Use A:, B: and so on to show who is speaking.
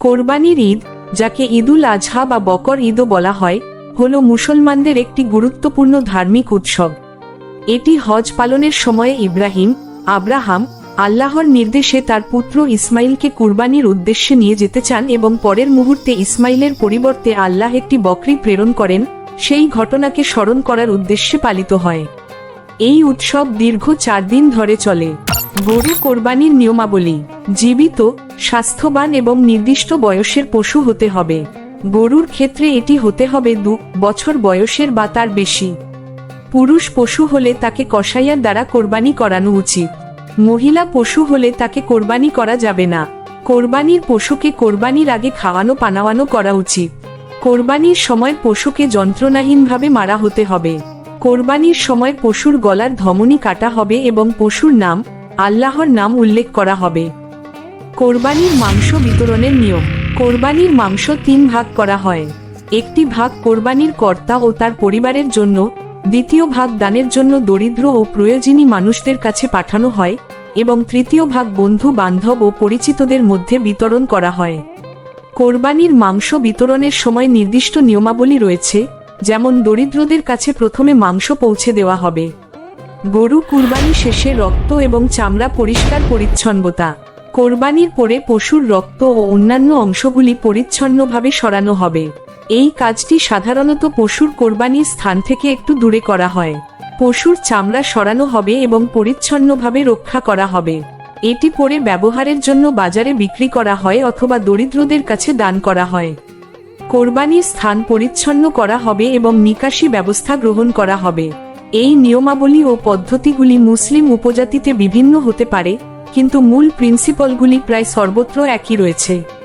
A: কোরবানির ঈদ, যাকে ঈদুল আজহা বা বকর ঈদও বলা হয়, হল মুসলমানদের একটি গুরুত্বপূর্ণ ধার্মিক উৎসব। এটি হজ পালনের সময়ে ইব্রাহিম, আব্রাহাম, আল্লাহর নির্দেশে তার পুত্র ইসমাইলকে কুরবানির উদ্দেশ্যে নিয়ে যেতে চান এবং পরের মুহূর্তে ইসমাইলের পরিবর্তে আল্লাহ একটি বকরি প্রেরণ করেন, সেই ঘটনাকে স্মরণ করার উদ্দেশ্যে পালিত হয়। এই উৎসব দীর্ঘ চার দিন ধরে চলে। গরু কোরবানির নিয়মাবলী। জীবিত, স্বাস্থ্যবান এবং নির্দিষ্ট বয়সের পশু হতে হবে। গরুর ক্ষেত্রে এটি হতে হবে দু বছর বয়সের বা তার বেশি। পুরুষ পশু হলে তাকে কসাইয়ার দ্বারা কোরবানি করানো উচিত। মহিলা পশু হলে তাকে কোরবানি করা যাবে না। কোরবানির পশুকে কোরবানির আগে খাওয়ানো পানাওয়ানো করা উচিত। কোরবানির সময় পশুকে যন্ত্রণাহীনভাবে মারা হতে হবে। কোরবানির সময় পশুর গলার ধমনী কাটা হবে এবং পশুর নাম আল্লাহর নাম উল্লেখ করা হবে। কোরবানির মাংস বিতরণের নিয়ম। কোরবানির মাংস তিন ভাগ করা হয়। একটি ভাগ কোরবানির কর্তা ও তার পরিবারের জন্য, দ্বিতীয় ভাগ দানের জন্য দরিদ্র ও প্রয়োজনী মানুষদের কাছে পাঠানো হয় এবং তৃতীয় ভাগ বন্ধু, বান্ধব ও পরিচিতদের মধ্যে বিতরণ করা হয়। কোরবানির মাংস বিতরণের সময় নির্দিষ্ট নিয়মাবলী রয়েছে, যেমন দরিদ্রদের কাছে প্রথমে মাংস পৌঁছে দেওয়া হবে। গরু কুরবানি শেষে রক্ত এবং চামড়া পরিষ্কার পরিচ্ছন্নতা। কোরবানির পরে পশুর রক্ত ও অন্যান্য অংশগুলি পরিচ্ছন্নভাবে সরানো হবে। এই কাজটি সাধারণত পশুর কোরবানির স্থান থেকে একটু দূরে করা হয়। পশুর চামড়া সরানো হবে এবং পরিচ্ছন্নভাবে রক্ষা করা হবে। এটি পরে ব্যবহারের জন্য বাজারে বিক্রি করা হয় অথবা দরিদ্রদের কাছে দান করা হয়। কোরবানির স্থান পরিচ্ছন্ন করা হবে এবং নিকাশি ব্যবস্থা গ্রহণ করা হবে। এই নিয়মাবলী ও পদ্ধতিগুলি মুসলিম উপজাতিতে বিভিন্ন হতে পারে, কিন্তু মূল প্রিন্সিপলগুলি প্রায় সর্বত্র একই রয়েছে।